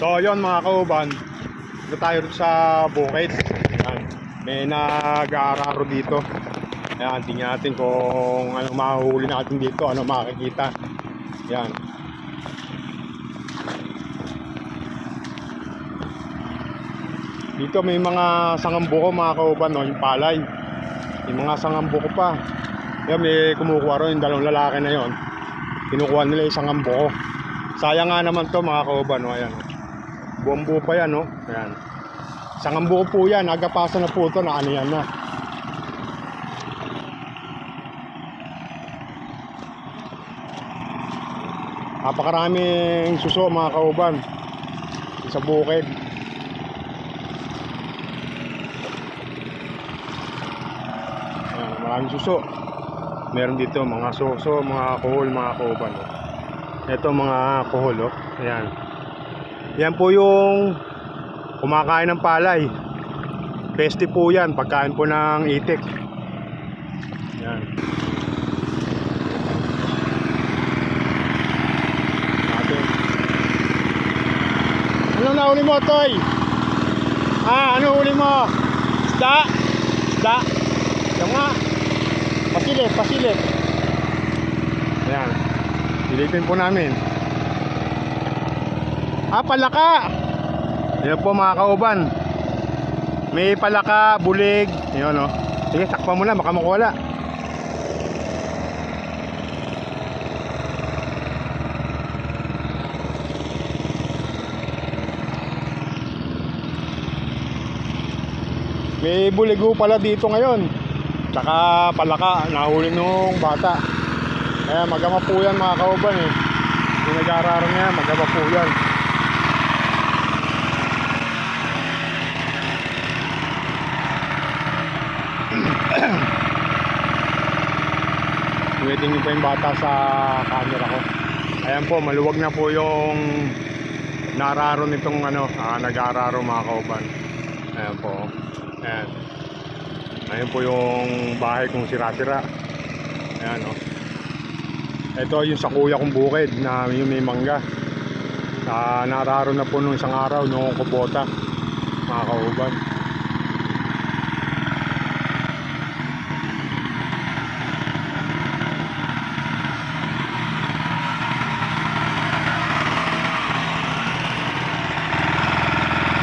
So yon mga kauban, ito tayo sa bukid. Ayan. May nag-aararo dito. Ayan, tingnan natin kung anong mahuhuli natin dito, ano makikita. Ayan. Dito may mga sangambuko mga kauban, no, yung palay. May mga sangambuko pa. Ayan, may kumukuha rin yung dalawang lalaki na yon. Kinukuha nila yung sangambuko. Sayang nga naman to mga kauban, no, ayan. Buong buo pa yan, no? Ayan. Sangambuko po yan, agapasa na po ito, na ano yan na. Napakaraming suso mga kauban sa bukid. Ayan, maraming suso. Meron dito mga suso, mga kuhol, mga kauban. oh. Ito mga kuhol, oh. Ayan. Yan po yung kumakain ng palay. Peste po yan, pagkain po ng itik. Yan. Ano na huli mo, Toy? Ah, ano huli mo? Isda? Isda? Yan nga. Pasilip, pasilip. Ayan. Silipin po namin. Ah, palaka. Yan po mga kauban. May palaka, bulig. Yan o. Sige, takpan mo na, baka makuwala. May buligo pala dito ngayon. Tsaka palaka, nahuli nung bata. Kaya magama po yan mga kauban eh. Yung nag-aararo niya, magama po yan. Waiting pa yung bata sa camera ko. Ayan po, maluwag na po yung nararo nitong ano, ah, nag-aararo mga kauban. Ayan po. Ayan. Ayan po yung bahay kong sira-sira. Ayan o. Ito yung sa kuya kong bukid na yung may mangga. Ah, nararo na po nung isang araw nung kubota. Mga kauban.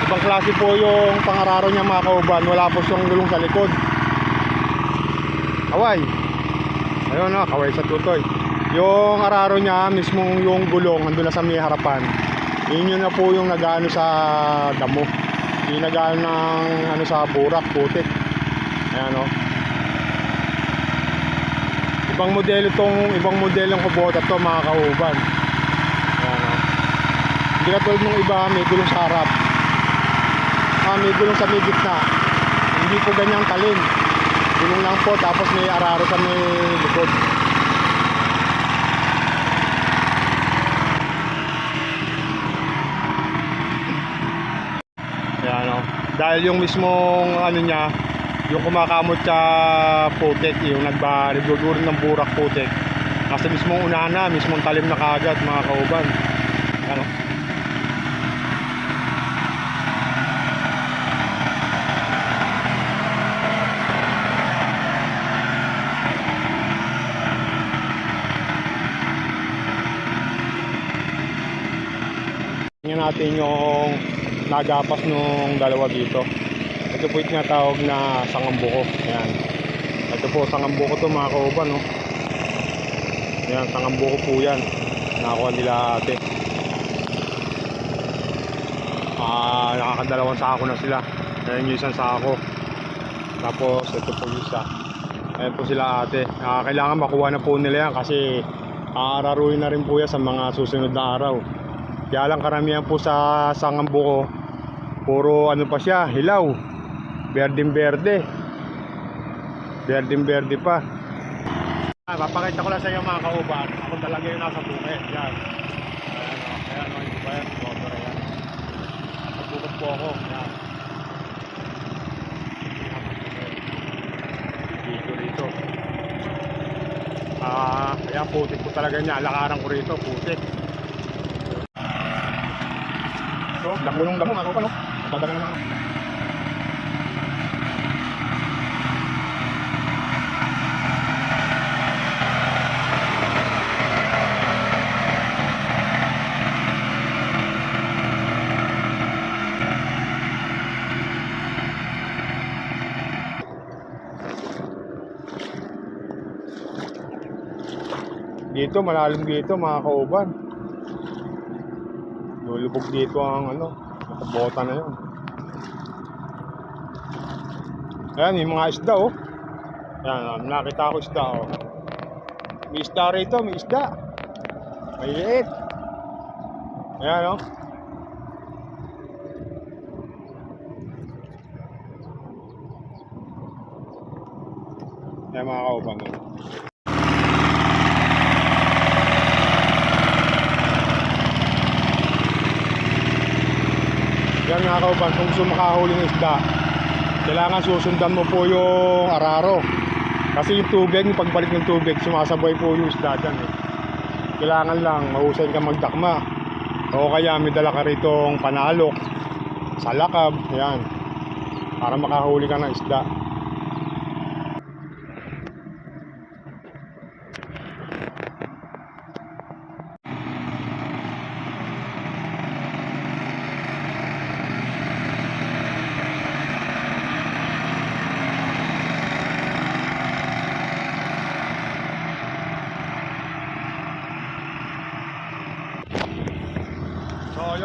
Ibang klase po yung pangararo niya mga kauban. Wala po siyang gulong sa likod. Kaway. Ayun na, kaway sa tutoy. Yung araro niya, mismong yung gulong, andun na sa may harapan. Yun yun na po yung nagano sa damo. Yung nagano ng ano sa burak, putik. Ayan o. Ibang modelo tong, ibang modelo ng kubota to mga kauban. Ayan o. Hindi ng iba, may gulong sa harap ah, may gulong sa may gitna. Hindi po ganyang talim. Gulong lang po, tapos may araro sa may likod. Yan o. Dahil yung mismong ano niya, yung kumakamot sa putek, yung nagbarigugurin ng burak putek. Nasa mismong unahan na, mismong talim na kagad mga kauban. Ano? Tingnan natin yung nagapas nung dalawa dito. Ito po yung tinatawag na sangambuko. Ayan. Ito po, sangambuko to mga kauban. No? Ayan, sangambuko po yan. Nakakuha nila ate. Ah, nakakadalawang sako na sila. Ayan yung isang sako. Tapos, ito po yung isa. Ayan po sila ate. Ah, kailangan makuha na po nila yan kasi aararuin na rin po yan sa mga susunod na araw. Kaya lang karamihan po sa sangambuko, puro ano pa siya, hilaw. Berdeng berde. Berdeng berde pa. Ah, papakita ko lang sa inyo mga kauban. Ako talaga yung nasa bukid. Yan. Ayan o. Ayan o. Hindi ba yan? Motor yan. Nasa bukid po ako. Yan. Dito rito. Ah, ayan putik po talaga niya. Lakaran ko rito, putik. So So, damo ng damo mga kauban, no? Tatagal naman. Dito, malalim dito mga kauban. Lulubog dito ang ano, bota na yun. Ayan, yung mga isda oh. Ayan, ah, nakita ko isda oh. May isda rito, may isda. May liit. Ayan oh. Ayan mga kauban oh. Yan mga kauban, kung gusto makahuli ng isda, kailangan susundan mo po yung araro. Kasi yung tubig, yung pagbalik ng tubig, sumasabay po yung isda dyan. Eh. Kailangan lang, mahusay ka magdakma. O kaya may dala ka ritong panalok, salakab, yan. Para makahuli ka ng isda.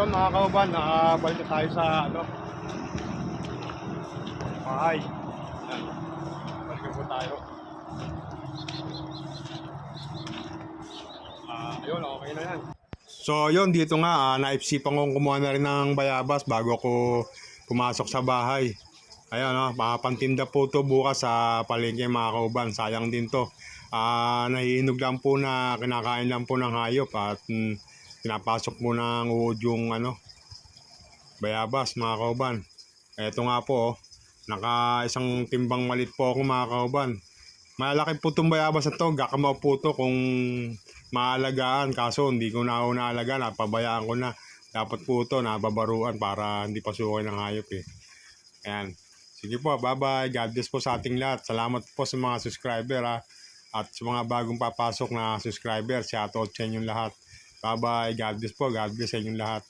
Yun mga kauban, nakabalik na tayo sa ano bahay. Yan. Balik po tayo. Ah, ayun, okay na yan. So yun, dito nga, ah, naipsipan kong kumuha na rin ng bayabas bago ako pumasok sa bahay. Ayun, no, papantinda po to bukas sa palengke mga kauban. Sayang din to. Ah, nahihinog lang po na kinakain lang po ng hayop at mm, pinapasok mo ng uod yung ano, bayabas mga kauban. Eto nga po, oh, naka isang timbang malit po ako mga kauban. Malaki po itong bayabas na to, gakamaw po to kung maalagaan. Kaso hindi ko na ako naalagaan, napabayaan ko na. Dapat po ito nababaruan para hindi pasukin ng hayop eh. Ayan. Sige po, bye-bye. God bless po sa ating lahat. Salamat po sa mga subscriber ha. At sa mga bagong papasok na subscriber, shoutout sa inyong lahat. Bye-bye. God bless po. God bless sa inyong lahat.